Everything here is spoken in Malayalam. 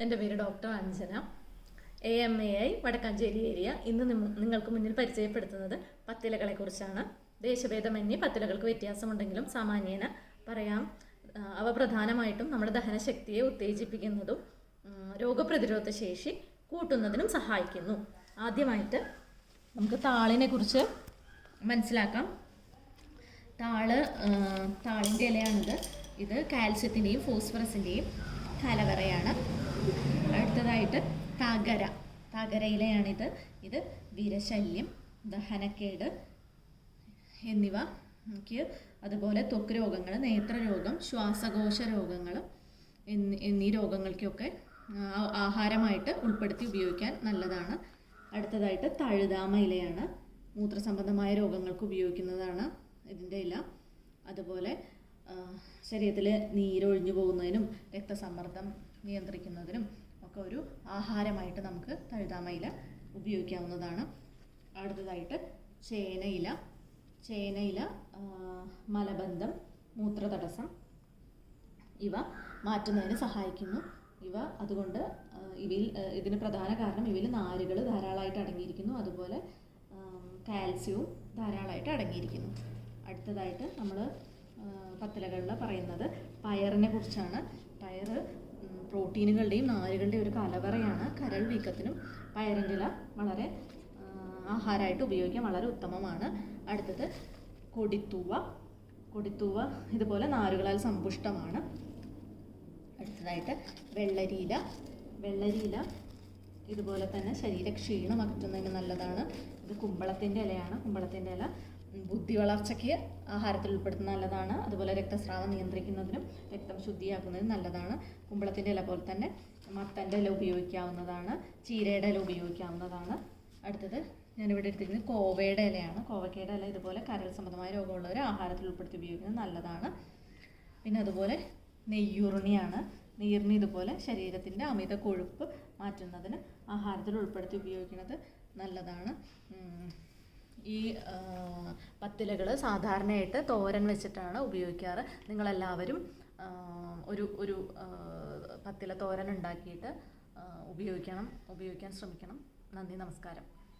എന്റെ പേര് doctor Anjana. A M A I Vadakkanchery area. ഇന്ന് നിങ്ങ- നിങ്ങൾക്ക് മുന്നിൽ പരിചയപ്പെടുത്തുന്നത് പത്തിലകളെ കുറിച്ചാണ്. ദേശഭേദമന്യേ പത്തിലകൾക്ക് വ്യത്യാസമുണ്ടെങ്കിലും സാമാന്യേന പറയാം. അവ പ്രധാനമായിട്ടും നമ്മുടെ ദഹനശക്തിയെ ഉത്തേജിപ്പിക്കുന്നതും രോഗപ്രതിരോധ ശേഷി കൂട്ടുന്നതിനും സഹായിക്കുന്നു. ആദ്യമായിട്ട് നമുക്ക് താളിനെ കുറിച്ച് മനസ്സിലാക്കാം. താൾ താളിന്റെ ഇലയാണിത്. ഇത് കാൽസ്യത്തിന്റെയും ഫോസ്ഫറസിന്റെയും കലവറയാണ്. അടുത്തതായിട്ട് തകര. തകരയിലെയാണിത്. ഇത് വിരശല്യം ദഹനക്കേട് എന്നിവ. നമുക്ക് അതുപോലെ ത്വക്ക് രോഗങ്ങൾ നേത്രരോഗം ശ്വാസകോശ രോഗങ്ങൾ എന്നീ രോഗങ്ങൾക്കൊക്കെ ആഹാരമായിട്ട് ഉൾപ്പെടുത്തി ഉപയോഗിക്കാൻ നല്ലതാണ്. അടുത്തതായിട്ട് തഴുതാമ ഇലയാണ്. മൂത്രസംബന്ധമായ രോഗങ്ങൾക്ക് ഉപയോഗിക്കുന്നതാണ് ഇതിന്റെ ഇല. അതുപോലെ ശരീരത്തിൽ നീരൊഴിഞ്ഞു പോകുന്നതിനും രക്തസമ്മർദ്ദം നിയന്ത്രിക്കുന്നതിനും ഒക്കെ ഒരു ആഹാരമായിട്ട് നമുക്ക് തഴുതാമ ഇല ഉപയോഗിക്കാവുന്നതാണ്. അടുത്തതായിട്ട് ചേനയില. ചേനയില മലബന്ധം മൂത്രതടസ്സം ഇവ മാറ്റുന്നതിന് സഹായിക്കുന്നു. ഇവ അതുകൊണ്ട് ഇവയിൽ ഇതിന് പ്രധാന കാരണം ഇവയിൽ നാരുകൾ ധാരാളമായിട്ട് അടങ്ങിയിരിക്കുന്നു. അതുപോലെ കാൽസ്യവും ധാരാളമായിട്ട് അടങ്ങിയിരിക്കുന്നു. അടുത്തതായിട്ട് നമ്മൾ പത്തലകളിൽ പറയുന്നത് പയറിനെ കുറിച്ചാണ്. പയർ പ്രോട്ടീനുകളുടെയും നാരുകളുടെയും ഒരു കലവറയാണ് കരൾ വീക്കത്തിനും പയറിന്റെ വളരെ ആഹാരമായിട്ട് ഉപയോഗിക്കാൻ വളരെ ഉത്തമമാണ്. അടുത്തത് കൊടിത്തൂവ. കൊടിത്തൂവ ഇതുപോലെ നാരുകളാൽ സമ്പുഷ്ടമാണ്. അടുത്തതായിട്ട് വെള്ളരിയില. വെള്ളരിയില ഇതുപോലെ തന്നെ ശരീരക്ഷീണം അകറ്റുന്നതിന് നല്ലതാണ്. ഇത് കുമ്പളത്തിന്റെ ഇലയാണ്. കുമ്പളത്തിന്റെ ഇല ബുദ്ധി വളർച്ചയ്ക്ക് ആഹാരത്തിൽ ഉൾപ്പെടുത്തുന്ന നല്ലതാണ്. അതുപോലെ രക്തസ്രാവം നിയന്ത്രിക്കുന്നതിനും രക്തം ശുദ്ധിയാക്കുന്നതിനും നല്ലതാണ്. കുമ്പളത്തിന്റെ ഇല പോലെ തന്നെ മത്തന്റെ ഇല ഉപയോഗിക്കാവുന്നതാണ്. ചീരയുടെ ഇല ഉപയോഗിക്കാവുന്നതാണ്. അടുത്തത് ഞാനിവിടെ എടുത്തിരിക്കുന്നത് കോവയുടെ ഇലയാണ്. കോവയ്ക്കയുടെ ഇല ഇതുപോലെ കരൾ സംബന്ധമായ രോഗമുള്ളവർ ആഹാരത്തിൽ ഉൾപ്പെടുത്തി ഉപയോഗിക്കുന്നത് നല്ലതാണ്. പിന്നെ അതുപോലെ നെയ്യുറിണിയാണ് നീറിന് ഇതുപോലെ ശരീരത്തിന്റെ അമിത കൊഴുപ്പ് മാറ്റുന്നതിന് ആഹാരത്തിൽ ഉൾപ്പെടുത്തി ഉപയോഗിക്കുന്നത് നല്ലതാണ്. ഈ പത്തിലകൾ സാധാരണയായിട്ട് തോരൻ വെച്ചിട്ടാണ് ഉപയോഗിക്കാറ്. നിങ്ങളെല്ലാവരും ഒരു ഒരു പത്തില തോരൻ ഉണ്ടാക്കിയിട്ട് ഉപയോഗിക്കണം ഉപയോഗിക്കാൻ ശ്രമിക്കണം. നന്ദി നമസ്കാരം.